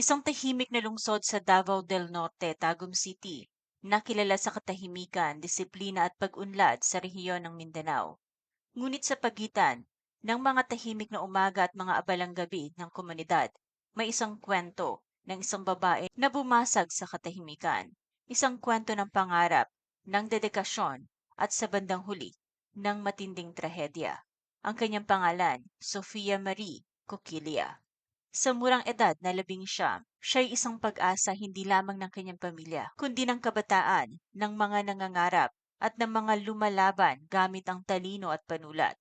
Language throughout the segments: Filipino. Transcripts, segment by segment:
Isang tahimik na lungsod sa Davao del Norte, Tagum City, na kilala sa katahimikan, disiplina at pag-unlad sa rehiyon ng Mindanao. Ngunit sa pagitan ng mga tahimik na umaga at mga abalang gabi ng komunidad, may isang kwento ng isang babae na bumasag sa katahimikan. Isang kwento ng pangarap, ng dedikasyon, at sa bandang huli, ng matinding trahedya. Ang kanyang pangalan, Sofia Marie Coquilia. Sa murang edad na labing siyam, siya'y isang pag-asa hindi lamang ng kanyang pamilya, kundi ng kabataan, ng mga nangangarap, at ng mga lumalaban gamit ang talino at panulat.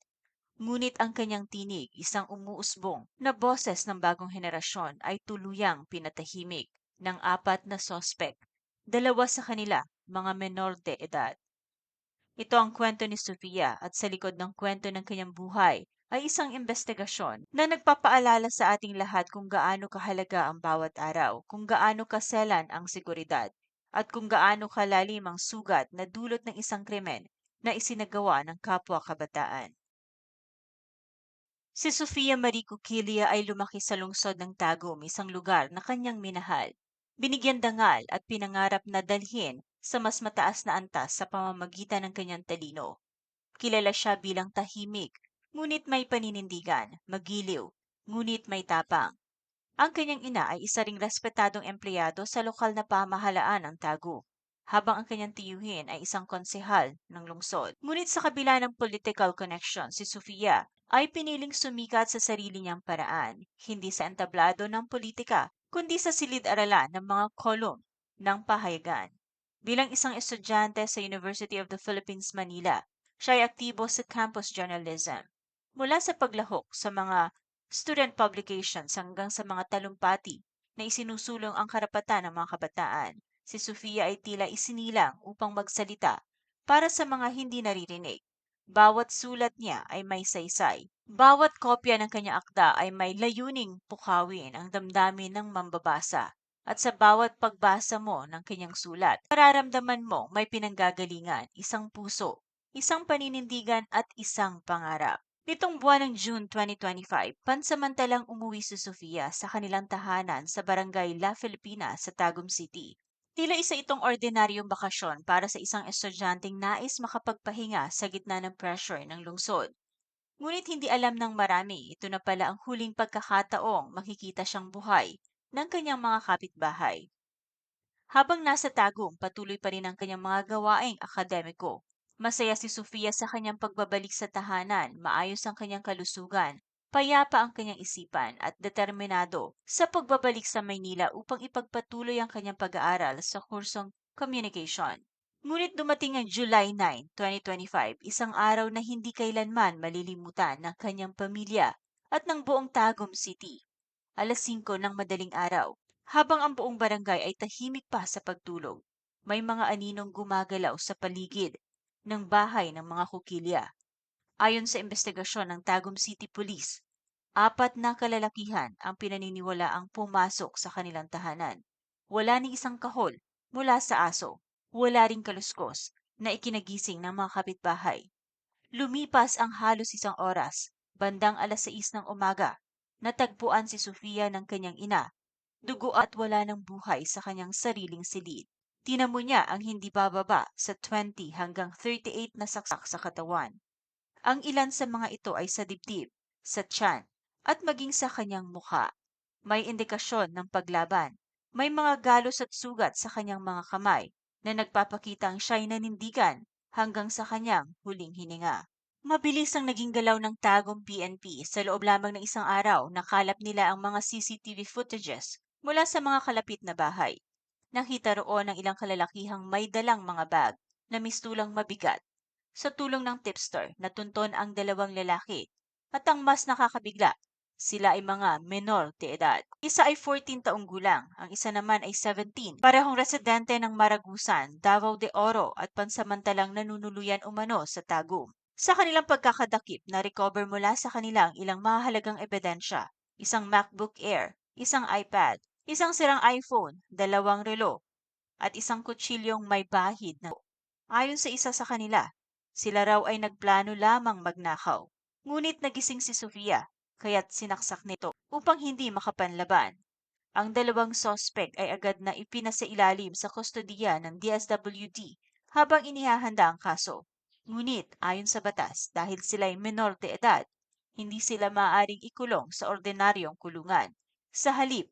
Ngunit ang kanyang tinig, isang umuusbong na boses ng bagong henerasyon ay tuluyang pinatahimik ng apat na sospek. Dalawa sa kanila, mga menor de edad. Ito ang kwento ni Sofia at sa likod ng kwento ng kanyang buhay ay isang investigasyon na nagpapaalala sa ating lahat kung gaano kahalaga ang bawat araw, kung gaano kaselan ang seguridad, at kung gaano kalalim ang sugat na dulot ng isang krimen na isinagawa ng kapwa kabataan. Si Sofia Marie Cuquilia ay lumaki sa lungsod ng Tagum, isang lugar na kanyang minahal. Binigyan dangal at pinangarap na dalhin sa mas mataas na antas sa pamamagitan ng kanyang talino. Kilala siya bilang tahimik, ngunit may paninindigan, magiliw, ngunit may tapang. Ang kanyang ina ay isa ring respetadong empleyado sa lokal na pamahalaan ng Tagu, habang ang kanyang tiyuhin ay isang konsehal ng lungsod. Ngunit sa kabila ng political connection, si Sofia ay piniling sumikat sa sarili niyang paraan, hindi sa entablado ng politika, kundi sa silid-aralan ng mga kolum ng pahayagan. Bilang isang estudyante sa University of the Philippines, Manila, siya ay aktibo sa campus journalism. Mula sa paglahok sa mga student publications hanggang sa mga talumpati na isinusulong ang karapatan ng mga kabataan, si Sofia ay tila isinilang upang magsalita para sa mga hindi naririnig. Bawat sulat niya ay may saysay. Bawat kopya ng kanyang akda ay may layuning pukawin ang damdamin ng mambabasa. At sa bawat pagbasa mo ng kanyang sulat, mararamdaman mo may pinanggagalingan, isang puso, isang paninindigan at isang pangarap. Nitong buwan ng June 2025, pansamantalang umuwi si Sofia sa kanilang tahanan sa barangay La Filipina sa Tagum City. Tila isa itong ordinaryong bakasyon para sa isang estudyanteng nais makapagpahinga sa gitna ng pressure ng lungsod. Ngunit hindi alam ng marami, ito na pala ang huling pagkakataong makikita siyang buhay ng kanyang mga kapitbahay. Habang nasa tagong, patuloy pa rin ang kanyang mga gawaing akademiko. Masaya si Sofia sa kanyang pagbabalik sa tahanan, maayos ang kanyang kalusugan, payapa ang kanyang isipan at determinado sa pagbabalik sa Maynila upang ipagpatuloy ang kanyang pag-aaral sa kursong Communication. Ngunit dumating ang July 9, 2025, isang araw na hindi kailanman malilimutan ng kanyang pamilya at ng buong Tagum City alas 5 ng madaling araw, habang ang buong barangay ay tahimik pa sa pagtulog. May mga aninong gumagalaw sa paligid ng bahay ng mga kukilya. Ayon sa investigasyon ng Tagum City Police, apat na kalalakihan ang pinaniniwala ang pumasok sa kanilang tahanan. Wala ni isang kahol mula sa aso, wala ring kaluskos na ikinagising ng mga kapitbahay. Lumipas ang halos isang oras, bandang alas 6 ng umaga, natagpuan si Sofia ng kanyang ina. Dugo at wala ng buhay sa kanyang sariling silid. Tinamo niya ang hindi bababa sa 20 hanggang 38 na saksak sa katawan. Ang ilan sa mga ito ay sa dibdib, sa tiyan, at maging sa kanyang mukha. May indikasyon ng paglaban. May mga galos at sugat sa kanyang mga kamay na nagpapakitang siya'y nanindigan hanggang sa kanyang huling hininga. Mabilis ang naging galaw ng tagong PNP sa loob lamang ng isang araw nakalap nila ang mga CCTV footages mula sa mga kalapit na bahay. Nakita roon ang ilang kalalakihang may dalang mga bag na mistulang mabigat. Sa tulong ng tipster, natunton ang dalawang lalaki at ang mas nakakabigla, sila ay mga menor de edad. Isa ay 14 taong gulang, ang isa naman ay 17. Parehong residente ng Maragusan, Davao de Oro at pansamantalang nanunuluyan umano sa Tagum. Sa kanilang pagkakadakip, na-recover mula sa kanilang ilang mahalagang ebidensya, isang MacBook Air, isang iPad, isang sirang iPhone, dalawang relo, at isang kutsilyong may bahid na. Ayon sa isa sa kanila, sila raw ay nagplano lamang magnakaw. Ngunit nagising si Sofia, kaya't sinaksak nito upang hindi makapanlaban. Ang dalawang sospek ay agad na ipinasailalim sa kustodiya ng DSWD habang inihahanda ang kaso. Ngunit ayon sa batas, dahil sila'y menor de edad, hindi sila maaaring ikulong sa ordinaryong kulungan. Sa halip,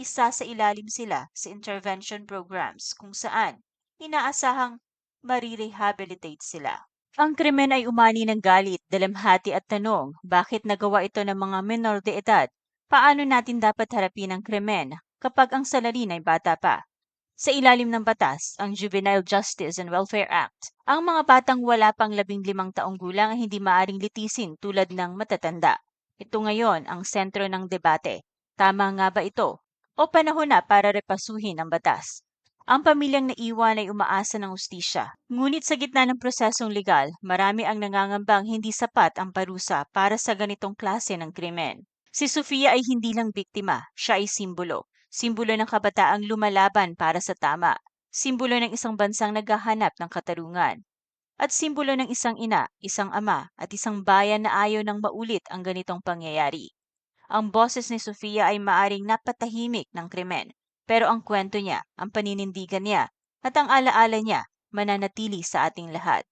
isa sa ilalim sila sa intervention programs kung saan inaasahang marirehabilitate sila. Ang krimen ay umani ng galit, dalamhati at tanong, bakit nagawa ito ng mga menor de edad? Paano natin dapat harapin ang krimen kapag ang salarin ay bata pa? Sa ilalim ng batas, ang Juvenile Justice and Welfare Act, ang mga batang wala pang labing limang taong gulang ay hindi maaring litisin tulad ng matatanda. Ito ngayon ang sentro ng debate. Tama nga ba ito? O panahon na para repasuhin ang batas? Ang pamilyang naiwan ay umaasa ng ustisya. Ngunit sa gitna ng prosesong legal, marami ang nangangambang hindi sapat ang parusa para sa ganitong klase ng krimen. Si Sofia ay hindi lang biktima, siya ay simbolo. Simbolo ng kabataang lumalaban para sa tama. Simbolo ng isang bansang naghahanap ng katarungan. At simbolo ng isang ina, isang ama, at isang bayan na ayaw nang maulit ang ganitong pangyayari. Ang boses ni Sofia ay maaring napatahimik ng krimen, pero ang kwento niya, ang paninindigan niya, at ang alaala niya mananatili sa ating lahat.